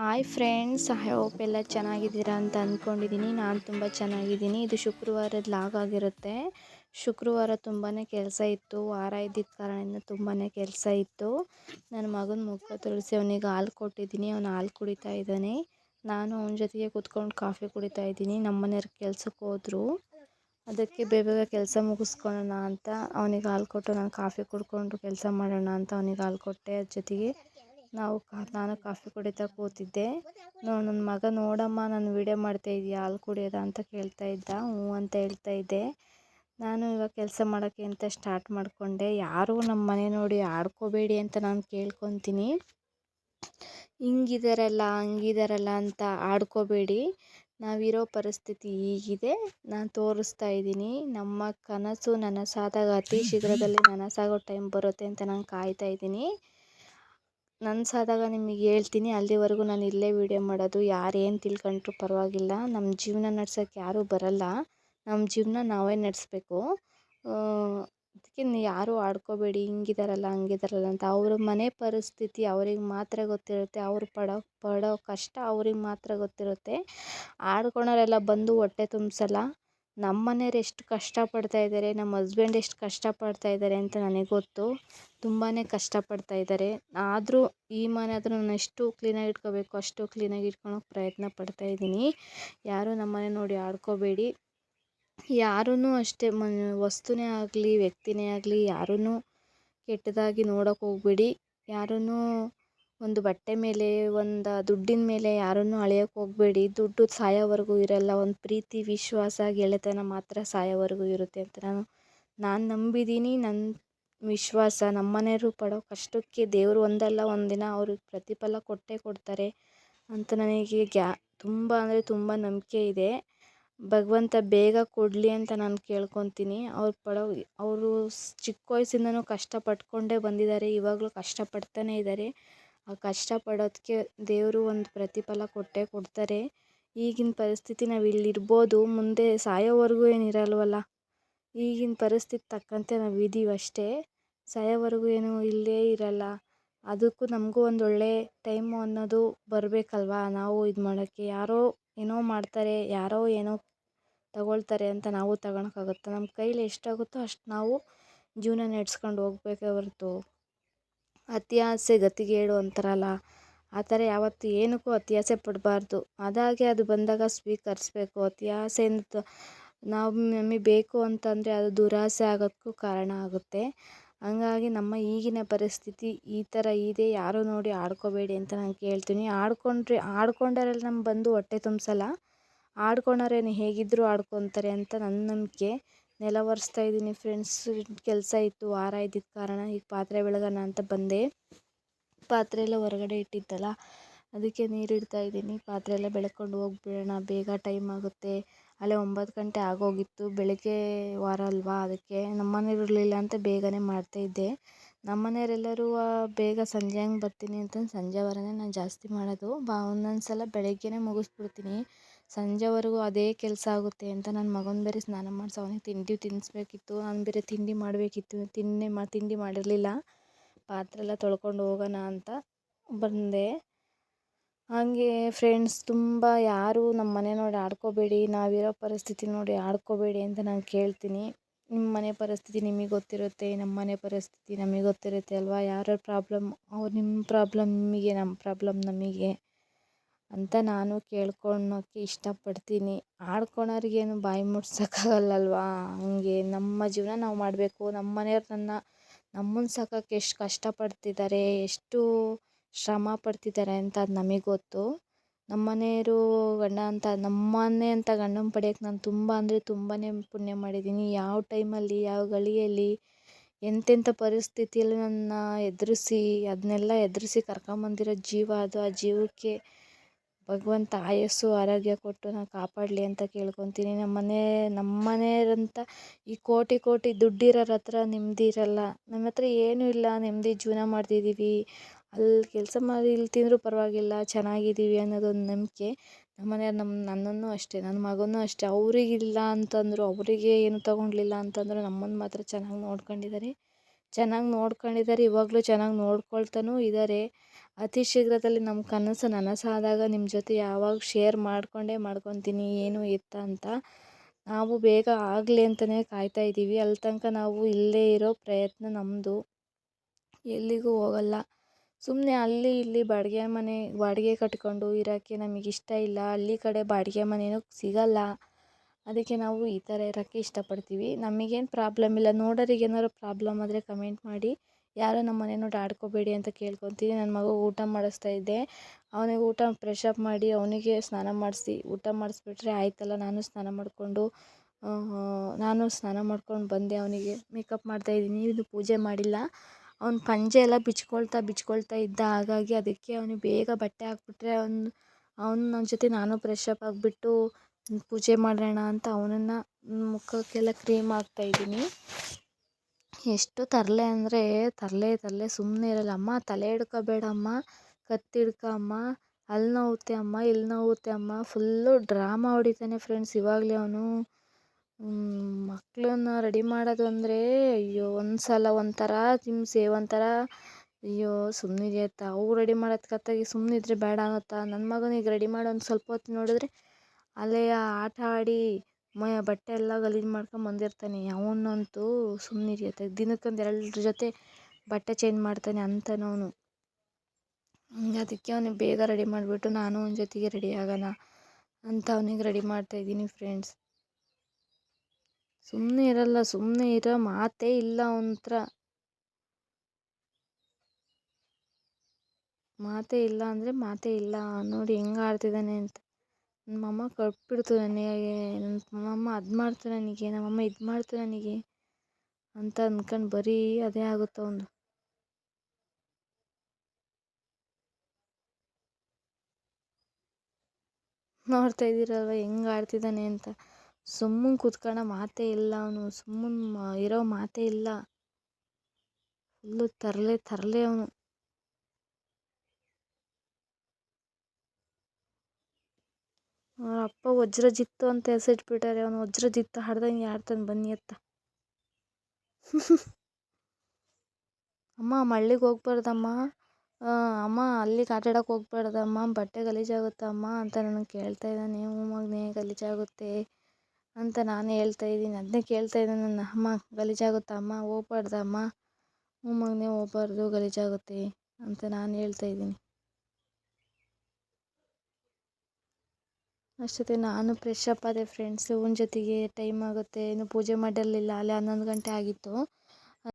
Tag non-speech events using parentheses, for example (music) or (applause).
Hi friends I hope ಎಲ್ಲ ಚೆನ್ನಾಗಿದ್ದೀರಾ ಅಂತ ಅಂದ್ಕೊಂಡಿದ್ದೀನಿ ನಾನು ತುಂಬ ಚೆನ್ನಾಗಿದ್ದೀನಿ. ಇದು ಶುಕ್ರವಾರದ ಲಾಗ್ ಆಗಿರುತ್ತೆ. ಶುಕ್ರವಾರ ತುಂಬಾ ಕೆಲಸ ಇತ್ತು. ವಾರ ಇದ್ದಿದ್ದ ಕಾರಣದಿಂದ ತುಂಬಾ ಕೆಲಸ ಇತ್ತು. ನನ್ನ ಮಗನ ಮುಖ ತೊಳಿಸಿ ಅವನಿಗೆ ಹಾಲು ಕೊಟ್ಟಿದ್ದೀನಿ. ಅವನು ಹಾಲು ಕುಡಿತಾ ಇದ್ದಾನೆ. ನಾನು ಅವನ ಜೊತೆಗೆ ಕೂತ್ಕೊಂಡು ಕಾಫಿ ಕುಡಿತಾ ಇದ್ದೀನಿ. ನಮ್ಮ ಕೆಲಸಕ್ಕೆ ಕೆಲ್ಸಕ್ಕೆ ಹೋದ್ರು. ಅದಕ್ಕೆ ಬೇಗ ಕೆಲಸ ಮುಗಿಸ್ಕೊಳ್ಳೋಣ ಅಂತ ಅವನಿಗೆ ಹಾಲು ಕೊಟ್ಟು ನಾನು ಕಾಫಿ ಕುಡ್ಕೊಂಡು ಕೆಲಸ ಮಾಡೋಣ ಅಂತ ಅವನಿಗೆ ಹಾಲು ಕೊಟ್ಟೆ ಅದ್ರ ಜೊತೆಗೆ. ನಾವು ನಾನು ಕಾಫಿ ಕುಡಿತಾ ಕೂತಿದ್ದೆ. ನನ್ನ ಮಗ ನೋಡಮ್ಮ, ನಾನು ವೀಡಿಯೋ ಮಾಡ್ತಾ ಇದೀಯ, ಹಾಲು ಕುಡಿಯೋದ ಅಂತ ಕೇಳ್ತಾ ಇದ್ದ. ಹ್ಞೂ ಅಂತ ಹೇಳ್ತಾ ಇದ್ದೆ. ನಾನು ಇವಾಗ ಕೆಲಸ ಮಾಡೋಕ್ಕೆ ಅಂತ ಸ್ಟಾರ್ಟ್ ಮಾಡಿಕೊಂಡೆ. ಯಾರೂ ನಮ್ಮ ಮನೆ ನೋಡಿ ಆಡ್ಕೋಬೇಡಿ ಅಂತ ನಾನು ಕೇಳ್ಕೊತೀನಿ. ಹಿಂಗಿದಾರಲ್ಲ, ಹಂಗಿದಾರಲ್ಲ ಅಂತ ಆಡ್ಕೋಬೇಡಿ. ನಾವಿರೋ ಪರಿಸ್ಥಿತಿ ಹೀಗಿದೆ. ನಾನು ತೋರಿಸ್ತಾ ಇದ್ದೀನಿ. ನಮ್ಮ ಕನಸು ನನಸಾದಾಗ ಅತಿ ಶೀಘ್ರದಲ್ಲಿ ನನಸಾಗೋ ಟೈಮ್ ಬರುತ್ತೆ ಅಂತ ನಾನು ಕಾಯ್ತಾ ಇದ್ದೀನಿ. ನನಸಾದಾಗ ನಿಮಗೆ ಹೇಳ್ತೀನಿ, ಅಲ್ಲಿವರೆಗೂ ನಾನು ಇಲ್ಲೇ ವೀಡಿಯೋ ಮಾಡೋದು, ಯಾರು ಏನು ತಿಳ್ಕೊಂಡ್ರು ಪರವಾಗಿಲ್ಲ. ನಮ್ಮ ಜೀವನ ನಡ್ಸೋಕ್ಕೆ ಯಾರೂ ಬರಲ್ಲ. ನಮ್ಮ ಜೀವನ ನಾವೇ ನಡೆಸ್ಬೇಕು. ಅದಕ್ಕೆ ಯಾರೂ ಆಡ್ಕೋಬೇಡಿ, ಹಿಂಗಿದಾರಲ್ಲ, ಹಂಗಿದಾರಲ್ಲ ಅಂತ. ಅವ್ರ ಮನೆ ಪರಿಸ್ಥಿತಿ ಅವ್ರಿಗೆ ಮಾತ್ರ ಗೊತ್ತಿರುತ್ತೆ, ಅವ್ರು ಪಡೋ ಪಡೋ ಕಷ್ಟ ಅವ್ರಿಗೆ ಮಾತ್ರ ಗೊತ್ತಿರುತ್ತೆ. ಆಡ್ಕೊಳೋರೆಲ್ಲ ಬಂದು ಹೊಟ್ಟೆ ತುಂಬಿಸಲ್ಲ. ನಮ್ಮ ಮನೆಯವ್ರು ಎಷ್ಟು ಕಷ್ಟಪಡ್ತಾ ಇದ್ದಾರೆ, ನಮ್ಮ ಹಸ್ಬೆಂಡ್ ಎಷ್ಟು ಕಷ್ಟಪಡ್ತಾ ಇದ್ದಾರೆ ಅಂತ ನನಗೆ ಗೊತ್ತು. ತುಂಬಾ ಕಷ್ಟಪಡ್ತಾ ಇದ್ದಾರೆ. ಆದರೂ ಈ ಮನೆ ಆದರೂ ನಾನು ಎಷ್ಟು ಕ್ಲೀನಾಗಿ ಇಟ್ಕೋಬೇಕು, ಅಷ್ಟು ಕ್ಲೀನಾಗಿ ಇಟ್ಕೊಳೋಕೆ ಪ್ರಯತ್ನ ಪಡ್ತಾ ಇದ್ದೀನಿ. ಯಾರೂ ನಮ್ಮ ಮನೆ ನೋಡಿ ಆಡ್ಕೋಬೇಡಿ. ಯಾರೂ ಅಷ್ಟೇ ಮ, ವಸ್ತುನೇ ಆಗಲಿ, ವ್ಯಕ್ತಿನೇ ಆಗಲಿ ಯಾರೂ ಕೆಟ್ಟದಾಗಿ ನೋಡೋಕೆ ಹೋಗ್ಬೇಡಿ. ಯಾರೂ ಒಂದು ಬಟ್ಟೆ ಮೇಲೆ, ಒಂದು ದುಡ್ಡಿನ ಮೇಲೆ ಯಾರನ್ನು ಅಳೆಯೋಕೆ ಹೋಗಬೇಡಿ. ದುಡ್ಡು ಸಾಯೋವರೆಗೂ ಇರಲ್ಲ. ಒಂದು ಪ್ರೀತಿ, ವಿಶ್ವಾಸ, ಗೆಳೆತನ ಮಾತ್ರ ಸಾಯೋವರೆಗೂ ಇರುತ್ತೆ ಅಂತ ನಾನು ನಾನು ನಂಬಿದ್ದೀನಿ ನನ್ನ ವಿಶ್ವಾಸ ನಮ್ಮ ಮನೆಯವರು ಪಡೋ ಕಷ್ಟಕ್ಕೆ ದೇವರು ಒಂದಲ್ಲ, ಒಂದಿನ ಅವ್ರಿಗೆ ಪ್ರತಿಫಲ ಕೊಟ್ಟೇ ಕೊಡ್ತಾರೆ ಅಂತ ನನಗೆ ಗ್ಯಾ, ತುಂಬ ಅಂದರೆ ತುಂಬ ನಂಬಿಕೆ ಇದೆ. ಭಗವಂತ ಬೇಗ ಕೊಡಲಿ ಅಂತ ನಾನು ಕೇಳ್ಕೊತೀನಿ. ಅವ್ರು ಪಡೋ, ಅವರು ಚಿಕ್ಕ ವಯಸ್ಸಿಂದನೂ ಕಷ್ಟಪಟ್ಕೊಂಡೇ ಬಂದಿದ್ದಾರೆ. ಇವಾಗಲೂ ಕಷ್ಟಪಡ್ತಾನೇ ಇದ್ದಾರೆ. ಆ ಕಷ್ಟಪಡೋದಕ್ಕೆ ದೇವರು ಒಂದು ಪ್ರತಿಫಲ ಕೊಟ್ಟೇ ಕೊಡ್ತಾರೆ. ಈಗಿನ ಪರಿಸ್ಥಿತಿ ನಾವು ಇಲ್ಲಿ ಇರ್ಬೋದು ಮುಂದೆ ಸಾಯೋವರೆಗೂ ಏನು ಇರಲ್ವಲ್ಲ. ಈಗಿನ ಪರಿಸ್ಥಿತಿ ತಕ್ಕಂತೆ ನಾವು ಇದ್ದೀವಿ ಅಷ್ಟೇ. ಸಾಯೋವರೆಗೂ ಏನು ಇಲ್ಲೇ ಇರಲ್ಲ. ಅದಕ್ಕೂ ನಮಗೂ ಒಂದು ಒಳ್ಳೆ ಟೈಮು ಅನ್ನೋದು ಬರಬೇಕಲ್ವಾ? ನಾವು ಇದು ಮಾಡೋಕ್ಕೆ ಯಾರೋ ಏನೋ ಮಾಡ್ತಾರೆ, ಯಾರೋ ಏನೋ ತಗೊಳ್ತಾರೆ ಅಂತ ನಾವು ತಗೊಳಕ್ಕಾಗುತ್ತಾ ನಮ್ಮ ಕೈಲಿ ಎಷ್ಟಾಗುತ್ತೋ ಅಷ್ಟು ನಾವು ಜೀವನ ನಡೆಸ್ಕೊಂಡು ಹೋಗ್ಬೇಕೇ ಹೊರ್ತು. ಅತಿ ಆಸೆ ಗತಿಗೇಡು ಅಂತಾರಲ್ಲ, ಆ ಥರ ಯಾವತ್ತೂ ಏನಕ್ಕೂ ಅತಿ ಆಸೆ ಪಡಬಾರ್ದು. ಅದಾಗೆ ಅದು ಬಂದಾಗ ಸ್ವೀಕರಿಸ್ಬೇಕು. ಅತಿ ಆಸೆಯಿಂದ ನಾವು ನಮಗೆ ಬೇಕು ಅಂತಂದರೆ ಅದು ದುರಾಸೆ ಆಗೋದಕ್ಕೂ ಕಾರಣ ಆಗುತ್ತೆ. ಹಂಗಾಗಿ ನಮ್ಮ ಈಗಿನ ಪರಿಸ್ಥಿತಿ ಈ ಥರ ಇದೆ, ಯಾರೂ ನೋಡಿ ಆಡ್ಕೋಬೇಡಿ ಅಂತ ನಾನು ಕೇಳ್ತೀನಿ. ಆಡ್ಕೊಂಡ್ರೆ, ಆಡ್ಕೊಂಡರಲ್ಲಿ ನಮ್ಮ ಬಂದು ಹೊಟ್ಟೆ ತುಂಬಿಸಲ್ಲ. ಆಡ್ಕೊಳೋರೇನು ಹೇಗಿದ್ದರೂ ಆಡ್ಕೊತಾರೆ ಅಂತ ನನ್ನ ನಂಬಿಕೆ. ನೆಲ ಒರೆಸ್ತಾ ಇದ್ದೀನಿ ಫ್ರೆಂಡ್ಸ್ ಕೆಲಸ ಇತ್ತು, ವಾರ ಇದ್ದಿದ್ದ ಕಾರಣ ಈಗ ಪಾತ್ರೆ ಬೆಳಗೋಣ ಅಂತ ಬಂದೆ. ಪಾತ್ರೆ ಎಲ್ಲ ಹೊರಗಡೆ ಇಟ್ಟಿದ್ದಲ್ಲ, ಅದಕ್ಕೆ ನೀರು ಇಡ್ತಾ ಇದ್ದೀನಿ. ಪಾತ್ರೆ ಎಲ್ಲ ಬೆಳ್ಕೊಂಡು ಹೋಗ್ಬಿಡೋಣ, ಬೇಗ ಟೈಮ್ ಆಗುತ್ತೆ. ಅಲ್ಲೇ ಒಂಬತ್ತು ಗಂಟೆ ಆಗೋಗಿತ್ತು, ಬೆಳಗ್ಗೆ ವಾರ ಅಲ್ವಾ ಅದಕ್ಕೆ. ನಮ್ಮ ಮನೆಯವ್ರು ಇರಲಿಲ್ಲ ಅಂತ ಬೇಗನೆ ಮಾಡ್ತಾಯಿದ್ದೆ ನಮ್ಮ ಮನೆಯವರೆಲ್ಲರೂ ಬೇಗ ಸಂಜೆ ಹಂಗೆ ಬರ್ತೀನಿ ಅಂತಂದು ವಾರನೇ ನಾನು ಜಾಸ್ತಿ ಮಾಡೋದು. ಬಾ ಒಂದೊಂದು ಸಲ ಬೆಳಗ್ಗೆನೇ ಮುಗಿಸ್ಬಿಡ್ತೀನಿ. ಸಂಜೆವರೆಗೂ ಅದೇ ಕೆಲಸ ಆಗುತ್ತೆ ಅಂತ ನನ್ನ ಮಗನ ಬೇರೆ ಸ್ನಾನ ಮಾಡಿಸಿ, ಅವನಿಗೆ ತಿಂಡಿ ತಿನ್ನಿಸ್ಬೇಕಿತ್ತು ನಾನು ಬೇರೆ ತಿಂಡಿ ಮಾಡಬೇಕಿತ್ತು, ತಿನ್ನೆ ಮಾ, ತಿಂಡಿ ಮಾಡಿರಲಿಲ್ಲ. ಪಾತ್ರೆ ಎಲ್ಲ ತೊಳ್ಕೊಂಡು ಹೋಗೋಣ ಅಂತ ಬಂದೆ. ಹಾಗೆ ಫ್ರೆಂಡ್ಸ್ ತುಂಬ ಯಾರೂ ನಮ್ಮ ಮನೆ ನೋಡಿ ಆಡ್ಕೋಬೇಡಿ, ನಾವಿರೋ ಪರಿಸ್ಥಿತಿ ನೋಡಿ ಆಡ್ಕೋಬೇಡಿ ಅಂತ ನಾನು ಕೇಳ್ತೀನಿ. ನಿಮ್ಮ ಮನೆ ಪರಿಸ್ಥಿತಿ ನಿಮಗೆ ಗೊತ್ತಿರುತ್ತೆ ನಮ್ಮ ಮನೆ ಪರಿಸ್ಥಿತಿ ನಮಗೆ ಗೊತ್ತಿರುತ್ತೆ ಅಲ್ವಾ? ಯಾರ್ಯಾರ ಪ್ರಾಬ್ಲಮ್ ಅವ್ರು ನಿಮ್ಮ ಪ್ರಾಬ್ಲಮ್ ನಿಮಗೆ ನಮ್ಮ ಪ್ರಾಬ್ಲಮ್ ನಮಗೆ. ಅಂತ ನಾನು ಕೇಳ್ಕೊಳ್ಳೋಕೆ ಇಷ್ಟಪಡ್ತೀನಿ. ಆಡ್ಕೊಳೋರಿಗೇನು ಬಾಯಿ ಮುಟ್ಸೋಕ್ಕಾಗಲ್ಲಲ್ವಾ? ಹಂಗೆ ನಮ್ಮ ಜೀವನ ನಾವು ಮಾಡಬೇಕು. ನಮ್ಮ ಮನೆಯವ್ರು ನನ್ನ ನಮ್ಮನ್ನು ಸಾಕೋಕ್ಕೆ ಎಷ್ಟು ಕಷ್ಟಪಡ್ತಿದ್ದಾರೆ ಎಷ್ಟು ಶ್ರಮ ಪಡ್ತಿದ್ದಾರೆ ಅಂತ ಅದು ನಮಗೆ ಗೊತ್ತು. ನಮ್ಮ ಮನೆಯವರು ಗಂಡ ಅಂತ ನಮ್ಮನ್ನೇ ಅಂತ ಗಂಡನ ಪಡೆಯೋಕ್ಕೆ ನಾನು ತುಂಬ ಅಂದರೆ ತುಂಬಾ ಪುಣ್ಯ ಮಾಡಿದ್ದೀನಿ. ಯಾವ ಟೈಮಲ್ಲಿ, ಯಾವ ಗಳಿಗೆಯಲ್ಲಿ ಎಂತೆಂಥ ಪರಿಸ್ಥಿತಿಯಲ್ಲಿ ನನ್ನ ಎದುರಿಸಿ ಅದನ್ನೆಲ್ಲ ಎದುರಿಸಿ ಕರ್ಕೊಂಬಂದಿರೋ ಜೀವ ಅದು. ಆ ಜೀವಕ್ಕೆ ಭಗವಂತ ಆಯಸ್ಸು, ಆರೋಗ್ಯ ಕೊಟ್ಟು ನಾನು ಕಾಪಾಡಲಿ ಅಂತ ಕೇಳ್ಕೊತೀನಿ. ನಮ್ಮ ಮನೆ, ನಮ್ಮ ಮನೆಯವರಂತ ಈ ಕೋಟಿ ಕೋಟಿ ದುಡ್ಡಿರೋರ ಹತ್ರ ನೆಮ್ಮದಿ ಇರಲ್ಲ. ನಮ್ಮ ಹತ್ರ ಏನೂ ಇಲ್ಲ. ನೆಮ್ಮದಿ ಜೀವನ ಮಾಡ್ತಿದ್ದೀವಿ ಅಲ್ಲಿ ಕೆಲಸ ಮಾಡಿ ಇಲ್ಲಿ ತಿಂದರೂ ಪರವಾಗಿಲ್ಲ. ಚೆನ್ನಾಗಿದ್ದೀವಿ ಅನ್ನೋದೊಂದು ನಂಬಿಕೆ ನಮ್ಮ ಮನೆಯವ್ರು ನಮ್ಮ ನನ್ನನ್ನು ಅಷ್ಟೇ ನನ್ನ ಮಗನೂ ಅಷ್ಟೇ. ಅವರಿಗಿಲ್ಲ ಅಂತಂದರು, ಅವರಿಗೆ ಏನು ತಗೊಳ್ಲಿಲ್ಲ ಅಂತಂದರು ನಮ್ಮನ್ನು ಮಾತ್ರ ಚೆನ್ನಾಗಿ ನೋಡ್ಕೊಂಡಿದ್ದಾರೆ. ಚೆನ್ನಾಗಿ ನೋಡ್ಕೊಂಡಿದ್ದಾರೆ ಇವಾಗಲೂ ಚೆನ್ನಾಗಿ ನೋಡ್ಕೊಳ್ತಾನೂ ಇದ್ದಾರೆ ಅತಿ ಶೀಘ್ರದಲ್ಲಿ ನಮ್ಮ ಕನಸು ನನಸಾದಾಗ ನಿಮ್ಮ ಜೊತೆ ಯಾವಾಗ ಶೇರ್ ಮಾಡಿಕೊಂಡೇ ಮಾಡ್ಕೊತೀನಿ, ಏನು ಎತ್ತ ಅಂತ ನಾವು ಬೇಗ ಆಗಲಿ ಅಂತಲೇ ಕಾಯ್ತಾ ಇದ್ದೀವಿ ಅಲ್ಲಿ ತನಕ ನಾವು ಇಲ್ಲೇ ಇರೋ ಪ್ರಯತ್ನ ನಮ್ಮದು ಎಲ್ಲಿಗೂ ಹೋಗಲ್ಲ. ಸುಮ್ಮನೆ ಅಲ್ಲಿ ಇಲ್ಲಿ ಬಾಡಿಗೆ ಮನೆ, ಬಾಡಿಗೆ ಕಟ್ಕೊಂಡು ಇರೋಕ್ಕೆ ನಮಗಿಷ್ಟ ಇಲ್ಲ. ಹಳ್ಳಿ ಕಡೆ ಬಾಡಿಗೆ ಮನೆಯೂ ಸಿಗಲ್ಲ. ಅದಕ್ಕೆ ನಾವು ಈ ಥರ ಇರೋಕ್ಕೆ ಇಷ್ಟಪಡ್ತೀವಿ. ನಮಗೇನು ಪ್ರಾಬ್ಲಮ್ ಇಲ್ಲ. ನೋಡೋರಿಗೆ ಏನಾದ್ರು ಪ್ರಾಬ್ಲಮ್ ಆದರೆ ಕಮೆಂಟ್ ಮಾಡಿ. ಯಾರೋ ನಮ್ಮ ಮನೆ ನೋಡಿ ಆಡ್ಕೋಬೇಡಿ ಅಂತ ಕೇಳ್ಕೊತೀನಿ. ನನ್ನ ಮಗು ಊಟ ಮಾಡಿಸ್ತಾ ಇದ್ದೆ. ಅವನಿಗೆ ಊಟ ಫ್ರೆಶ್ ಅಪ್ ಮಾಡಿ ಅವನಿಗೆ ಸ್ನಾನ ಮಾಡಿಸಿ. ಊಟ ಮಾಡಿಸ್ಬಿಟ್ರೆ ಆಯ್ತಲ್ಲ, ನಾನು ಸ್ನಾನ ಮಾಡಿಕೊಂಡು ನಾನು ಸ್ನಾನ ಮಾಡ್ಕೊಂಡು ಬಂದೆ ಅವನಿಗೆ. ಮೇಕಪ್ ಮಾಡ್ತಾ ಇದ್ದೀನಿ. ಇದು ಪೂಜೆ ಮಾಡಿಲ್ಲ. ಅವ್ನು ಪಂಜೆ ಎಲ್ಲ ಬಿಚ್ಕೊಳ್ತಾ ಬಿಚ್ಕೊಳ್ತಾ ಇದ್ದ ಹಾಗಾಗಿ ಅದಕ್ಕೆ ಅವನಿಗೆ ಬೇಗ ಬಟ್ಟೆ ಹಾಕ್ಬಿಟ್ರೆ ಅವ್ನು, ಅವನು ನನ್ನ ಜೊತೆ ನಾನು ಫ್ರೆಶ್ ಅಪ್ ಆಗಿಬಿಟ್ಟು ಪೂಜೆ ಮಾಡೋಣ ಅಂತ ಅವನನ್ನು ಮುಖಕ್ಕೆಲ್ಲ ಕ್ರೀಮ್ ಹಾಕ್ತಾಯಿದ್ದೀನಿ ಎಷ್ಟು ತರಲೆ ಅಂದರೆ ತರಲೆ ತರಲೆ ಸುಮ್ಮನೆ ಇರಲ್ಲ. ಅಮ್ಮ, ತಲೆ ಹಿಡ್ಕೋಬೇಡ ಅಮ್ಮ, ಕತ್ತಿ ಅಮ್ಮ ಅಲ್ಲಿ ನೋವುತ್ತೆ ಅಮ್ಮ ಇಲ್ಲಿ ನೋವುತ್ತೆ ಅಮ್ಮ ಫುಲ್ಲು ಡ್ರಾಮಾ ಹೊಡಿತಾನೆ ಫ್ರೆಂಡ್ಸ್ ಇವಾಗಲೇ ಅವನು. ಮಕ್ಕಳನ್ನ ರೆಡಿ ಮಾಡೋದು ಅಂದರೆ ಅಯ್ಯೋ ಒಂದು ಸಲ ಒಂಥರ ಹಿಂಸೆ, ಒಂಥರ ಅಯ್ಯೋ ಸುಮ್ಮನಿರಿ ಆಯ್ತಾ ಅವ್ರು ರೆಡಿ ಮಾಡೋದ್ಕತ್ತಾಗಿ ಸುಮ್ಮನಿದ್ರೆ ಬೇಡ ಅನ್ನುತ್ತಾ? ನನ್ನ ಮಗನಿಗೆ ರೆಡಿ ಮಾಡೋ ಒಂದು ಸ್ವಲ್ಪ ಹೊತ್ತು ನೋಡಿದ್ರೆ ಅಲ್ಲೇ ಆಟ ಆಡಿ ಮೈ, ಬಟ್ಟೆ ಎಲ್ಲ ಗಲೀಜು ಮಾಡ್ಕೊಂಡು ಬಂದಿರ್ತಾನೆ. ಅವನಂತೂ ಸುಮ್ಮನಿರಿ ಆಯ್ತಾ ದಿನಕ್ಕೊಂದು ಎರಡು ಜೊತೆ ಬಟ್ಟೆ ಚೇಂಜ್ ಮಾಡ್ತಾನೆ ಅಂಥನವನು ಹಂಗೆ ಅದಕ್ಕೆ ಅವನಿಗೆ ಬೇಗ ರೆಡಿ ಮಾಡಿಬಿಟ್ಟು ನಾನು ಅವನ ಜೊತೆಗೆ ರೆಡಿ ಆಗೋಣ ಅಂತ ಅವನಿಗೆ ರೆಡಿ ಮಾಡ್ತಾಯಿದ್ದೀನಿ ಫ್ರೆಂಡ್ಸ್ ಸುಮ್ಮನೆ ಇರಲ್ಲ ಸುಮ್ಮನೆ ಇರೋ ಮಾತೇ ಇಲ್ಲ ಅವನ ಹತ್ರ. ಮಾತೇ ಇಲ್ಲ ಅಂದರೆ ಮಾತೇ ಇಲ್ಲ. ನೋಡಿ ಹೆಂಗೆ ಆಡ್ತಿದ್ದಾನೆ ಅಂತ. ನಮ್ಮಮ್ಮ ಕಟ್ಬಿಡ್ತು ನನಗೆ ನಮ್ಮಮ್ಮ ಅದು ಮಾಡ್ತು ನನಗೆ ನಮ್ಮಮ್ಮ ಇದು ಮಾಡ್ತು ನನಗೆ ಅಂತ ಅಂದ್ಕೊಂಡು ಬರೀ ಅದೇ ಆಗುತ್ತೆ ಅವನು ನೋಡ್ತಾ ಇದ್ದೀರಲ್ವ ಹೆಂಗೆ ಆಡ್ತಿದ್ದಾನೆ ಅಂತ. ಸುಮ್ಮನೆ ಕೂತ್ಕೊಳ್ಳೋ ಮಾತೇ ಇಲ್ಲ ಅವನು, ಸುಮ್ಮನೆ ಇರೋ ಮಾತೇ ಇಲ್ಲ. ಫುಲ್ಲು ತರಲೆ ತರಲೆ ಅವನು. ಅಪ್ಪ ವಜ್ರಜಿತ್ತು ಅಂತ ಹೆಸರಿಟ್ಬಿಟ್ಟಾರೆ. ಅವನು ವಜ್ರಜಿತ್ತು ಹಾಡ್ದಂಗೆ ಹಾಡ್ತಾನೆ ಬನ್ನಿ ಅತ್ತ. (laughs) ಅಮ್ಮ, ಮಳ್ಳಿಗೆ ಹೋಗ್ಬಾರ್ದಮ್ಮ. ಅಮ್ಮ, ಅಲ್ಲಿಗೆ ಆಟ ಆಡೋಕೆ ಹೋಗ್ಬಾರ್ದಮ್ಮ. ಬಟ್ಟೆ ಗಲೀಜಾಗುತ್ತಮ್ಮ ಅಂತ ನನಗೆ ಕೇಳ್ತಾ ಇದ್ದಾನೆ. ಹ್ಞೂ ಮಗನೇ, ಗಲೀಜಾಗುತ್ತೆ ಅಂತ ನಾನು ಹೇಳ್ತಾ ಇದ್ದೀನಿ. ಅದನ್ನೇ ಕೇಳ್ತಾ ಇದ್ದಾನೆ ನನ್ನ ಅಮ್ಮ. ಗಲೀಜಾಗುತ್ತಮ್ಮ, ಹೋಗ್ಬಾರ್ದಮ್ಮ. ಹ್ಞೂ ಮಗನೇ, ಹೋಗ್ಬಾರ್ದು, ಗಲೀಜಾಗುತ್ತೆ ಅಂತ ನಾನು ಹೇಳ್ತಾ ಇದ್ದೀನಿ. ಅಷ್ಟೊತ್ತಿಗೆ ನಾನು ಫ್ರೆಶ್ ಅಪ್ ಆದೆ ಫ್ರೆಂಡ್ಸ್ ಇವನ ಜೊತೆಗೆ ಟೈಮ್ ಆಗುತ್ತೆ, ಇನ್ನೂ ಪೂಜೆ ಮಾಡಿರಲಿಲ್ಲ ಅಲ್ಲೇ ಹನ್ನೊಂದು ಗಂಟೆ ಆಗಿತ್ತು.